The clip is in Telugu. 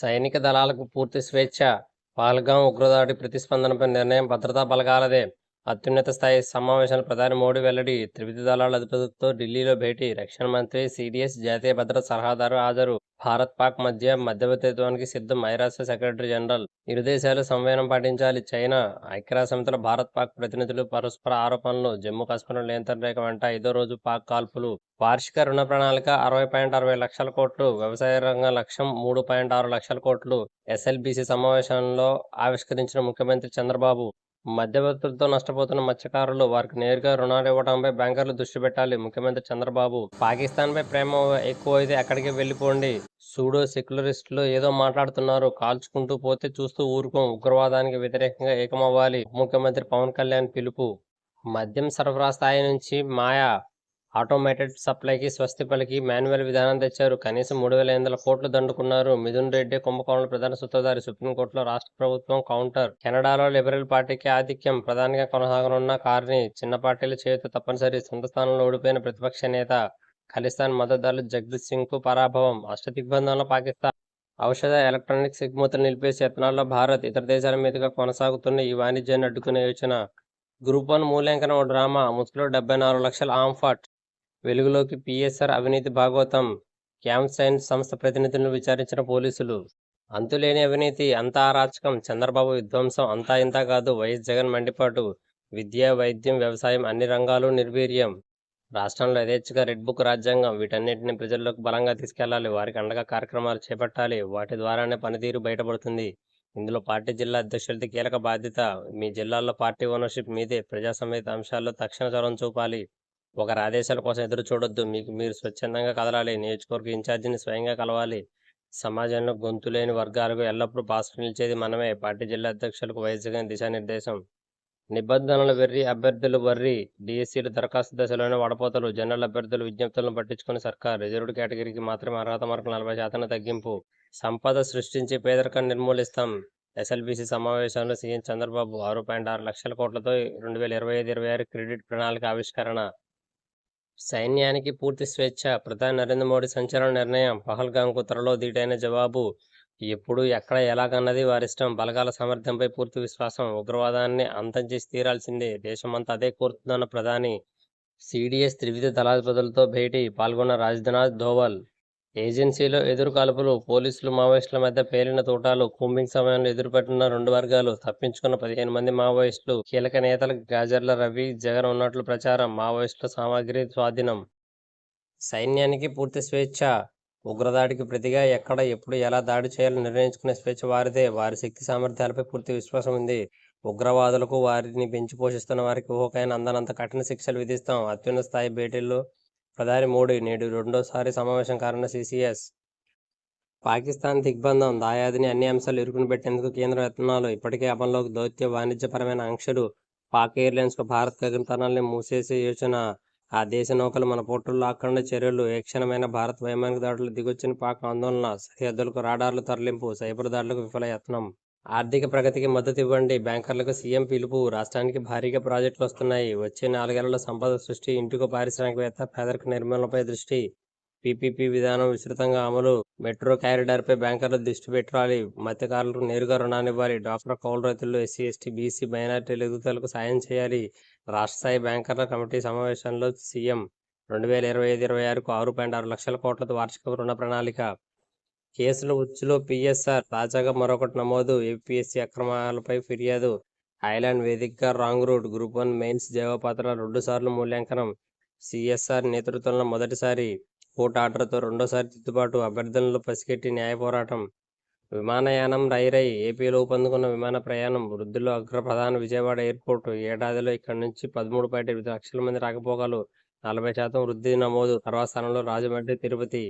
సైనిక దళాలకు పూర్తి స్వేచ్ఛ పాల్గాం ఉగ్రదాడి ప్రతిస్పందనపై నిర్ణయం భద్రతా బలగాలదే. అత్యున్నత స్థాయి సమావేశాలు ప్రధాని మోడీ వెల్లడి త్రివిధ దళాల అధిపతులతో ఢిల్లీలో భేటీ రక్షణ మంత్రి సిడిఎస్ జాతీయ భద్రత సలహాదారు హాజరు. భారత్ పాక్ మధ్య మధ్యవర్తిత్వానికి సిద్ధం ఐరాస సెక్రటరీ జనరల్. ఇరు దేశాలు సంవయనం పాటించాలి. చైనా ఐక్యరాజ్యసమితిలో భారత్ పాక్ ప్రతినిధులు పరస్పర ఆరోపణలు జమ్మూ కాశ్మీర్ నియంత్రణ రేఖ వెంట ఐదో రోజు పాక్ కాల్పులు. వార్షిక రుణ ప్రణాళిక అరవై పాయింట్ అరవై లక్షల కోట్లు వ్యవసాయ రంగ లక్ష్యం మూడు పాయింట్ ఆరు లక్షల కోట్లు. ఎస్ఎల్బిసి సమావేశంలో ఆవిష్కరించిన ముఖ్యమంత్రి చంద్రబాబు మధ్యవర్తులతో నష్టపోతున్న మత్స్యకారులు వారికి నేరుగా రుణాలు ఇవ్వడంపై బ్యాంకర్లు దృష్టి పెట్టాలి. ముఖ్యమంత్రి చంద్రబాబు పాకిస్తాన్ పై ప్రేమ ఎక్కువైతే అక్కడికి వెళ్ళిపోండి. సూడో సెక్యులరిస్టులు ఏదో మాట్లాడుతున్నారు. కాల్చుకుంటూ పోతే చూస్తూ ఊరుకోం. ఉగ్రవాదానికి వ్యతిరేకంగా ఏకమవ్వాలి. ముఖ్యమంత్రి పవన్ కళ్యాణ్ పిలుపు. మద్యం సరఫరా స్థాయి నుంచి మాయా. ఆటోమేటెడ్ సప్లైకి స్వస్తి పలికి మాన్యువల్ విధానం తెచ్చారు. కనీసం మూడు వేల ఎనిమిది వందల కోట్లు దండుకున్నారు. మిథున్ రెడ్డి కుంభకోణంలో ప్రధాన సూత్రధారి సుప్రీంకోర్టులో రాష్ట్ర ప్రభుత్వం కౌంటర్. కెనడాలో లిబరల్ పార్టీకి ఆధిక్యం ప్రధానిగా కొనసాగనున్న కార్ని చిన్న పార్టీల చేత తప్పనిసరి సొంత స్థానంలో ఓడిపోయిన ప్రతిపక్ష నేత ఖలిస్తాన్ మద్దతుదారులు జగదీప్ సింగ్కు పరాభవం అష్టదిగ్బంధంలో పాకిస్తాన్ ఔషధ ఎలక్ట్రానిక్స్ ఎగుమతులు నిలిపేసి యత్నాల్లో భారత్ ఇతర దేశాల మీదుగా కొనసాగుతున్న ఈ వాణిజ్యాన్ని అడ్డుకునే యోచన. గ్రూప్ వన్ మూల్యాంకనం డ్రామా. ముసుగులో డెబ్బై నాలుగు లక్షల ఆంఫాట్ వెలుగులోకి పిఎస్ఆర్ అవినీతి భాగవతం క్యాంప్ సైన్స్ సంస్థ ప్రతినిధులను విచారించిన పోలీసులు అంతులేని అవినీతి అంతా అరాచకం చంద్రబాబు విధ్వంసం అంతా ఇంతా కాదు వైఎస్ జగన్ మండిపాటు విద్య వైద్యం వ్యవసాయం అన్ని రంగాలు నిర్వీర్యం. రాష్ట్రంలో యథేచ్ఛగా రెడ్ బుక్ రాజ్యాంగం వీటన్నింటిని ప్రజల్లోకి బలంగా తీసుకెళ్ళాలి వారికి అండగా కార్యక్రమాలు చేపట్టాలి వాటి ద్వారానే పనితీరు బయటపడుతుంది. ఇందులో పార్టీ జిల్లా అధ్యక్షులది కీలక బాధ్యత మీ జిల్లాల్లో పార్టీ ఓనర్షిప్ మీదే ప్రజా సమేత అంశాల్లో తక్షణ చొరవ చూపాలి. ఒకరి ఆదేశాల కోసం ఎదురు చూడొద్దు. మీకు మీరు స్వచ్ఛందంగా కదలాలి. నియోజకవర్గ ఇన్ఛార్జిని స్వయంగా కలవాలి. సమాజంలో గొంతు లేని వర్గాలకు ఎల్లప్పుడూ పాస్ నిలిచేది మనమే. పార్టీ జిల్లా అధ్యక్షులకు వైద్య దిశానిర్దేశం. నిబంధనలు వెర్రి అభ్యర్థులు వర్రి డిఎస్సీలు దరఖాస్తు దశలోనే వడపోతలు. జనరల్ అభ్యర్థుల విజ్ఞప్తులను పట్టించుకుని సర్కార్ రిజర్వ్డ్ కేటగిరీకి మాత్రమే అర్హత మార్కులు నలభై శాతం తగ్గింపు. సంపద సృష్టించి పేదరికాన్ని నిర్మూలిస్తాం. ఎస్ఎల్బీసీ సమావేశంలో సీఎం చంద్రబాబు ఆరు పాయింట్ ఆరు లక్షల కోట్లతో రెండు వేల ఇరవై ఐదు ఇరవై ఆరు క్రెడిట్ ప్రణాళిక ఆవిష్కరణ. సైన్యానికి పూర్తి స్వేచ్ఛ ప్రధాని నరేంద్ర మోడీ సంచలన నిర్ణయం పహల్గాం త్వరలో దీటైన జవాబు. ఎప్పుడు ఎక్కడ ఎలాగన్నది వారిష్టం బలగాల సామర్థ్యంపై పూర్తి విశ్వాసం. ఉగ్రవాదాన్ని అంతం చేసి తీరాల్సిందే. దేశమంతా అదే కోరుతుందన్న ప్రధాని. సిడిఎస్ త్రివిధ దళాధిపతులతో భేటీ. పాల్గొన్న రాజ్నాథ్ ధోవల్. ఏజెన్సీలో ఎదురుకాల్పులు పోలీసులు మావోయిస్టుల మధ్య పేలిన తోటాలు కూంబింగ్ సమయంలో ఎదురుపెట్టిన రెండు వర్గాలు తప్పించుకున్న పదిహేను మంది మావోయిస్టులు కీలక నేతలు గాజర్ల రవి జగన్ ఉన్నట్లు ప్రచారం మావోయిస్టుల సామాగ్రి స్వాధీనం. సైన్యానికి పూర్తి స్వేచ్ఛ ఉగ్రదాడికి ప్రతిగా ఎక్కడ ఎప్పుడు ఎలా దాడి చేయాలో నిర్ణయించుకునే స్వేచ్ఛ వారిదే. వారి శక్తి సామర్థ్యాలపై పూర్తి విశ్వాసం ఉంది. ఉగ్రవాదులకు వారిని పెంచి పోషిస్తున్న వారికి ఊహకైన అందనంత కఠిన శిక్షలు విధిస్తాం. అత్యున్నత స్థాయి భేటీల్లో ప్రధాని మోడీ నేడు రెండోసారి సమావేశం కానున్న సిసిఎస్. పాకిస్తాన్ దిగ్బంధం దాయాదిని అన్ని అంశాలు ఇరుకుని పెట్టేందుకు కేంద్ర యత్నాలు. ఇప్పటికే అమల్లోకి దౌత్య వాణిజ్యపరమైన ఆంక్షలు పాక్ ఎయిర్లైన్స్కు భారత్ గగనతనాల్ని మూసేసే యోచన. ఆ దేశ నౌకలు మన పోర్టుల్లో ఆక్రమణ చర్యలు. ఏ క్షణమైన భారత్ వైమానిక దాడులు దిగొచ్చిన పాక్ ఆందోళన. సరిహద్దులకు రాడార్లు తరలింపు సైబర్ దాడులకు విఫల యత్నం. ఆర్థిక ప్రగతికి మద్దతు ఇవ్వండి బ్యాంకర్లకు సీఎం పిలుపు. రాష్ట్రానికి భారీగా ప్రాజెక్టులు వస్తున్నాయి. వచ్చే నాలుగేళ్ళలో సంపద సృష్టి ఇంటికో పారిశ్రామికవేత్త పేదరిక నిర్మూలనపై దృష్టి. పీపీపీ విధానం విస్తృతంగా అమలు. మెట్రో కారిడార్పై బ్యాంకర్లు దృష్టి పెట్టాలి. మత్స్యకారులకు నేరుగా రుణాన్ని ఇవ్వాలి డాక్టర్ కౌలు రైతులు ఎస్సీ ఎస్టీ బీసీ మైనార్టీల ఎదుగుదలకు సాయం చేయాలి. రాష్ట్ర స్థాయి బ్యాంకర్ల కమిటీ సమావేశంలో సీఎం రెండు వేల ఇరవై ఐదు ఇరవై ఆరుకు ఆరు పాయింట్ ఆరు లక్షల కోట్లతో వార్షిక రుణ ప్రణాళిక. కేసుల ఉచ్చులో పిఎస్ఆర్ తాజాగా మరొకటి నమోదు. ఏపీఎస్సీ అక్రమాలపై ఫిర్యాదు. ఐలాండ్ వేదికగా wrong route group one mains జవాపాత్ర రెండు సార్లు మూల్యాంకనం. సిఎస్ఆర్ నేతృత్వంలో మొదటిసారి కోర్టు ఆర్డర్తో రెండోసారి దిద్దుబాటు అభ్యర్థనలు పసిగట్టి న్యాయ పోరాటం. విమానయానం రైరై ఏపీలో ఊపందుకున్న విమాన ప్రయాణం వృద్ధిలో అగ్ర ప్రధాన విజయవాడ ఎయిర్పోర్టు ఏడాదిలో ఇక్కడి నుంచి పదమూడు పాయింట్ ఎనిమిది లక్షల మంది రాకపోకలు నలభై శాతం వృద్ధి నమోదు. తర్వాత స్థానంలో రాజమండ్రి తిరుపతి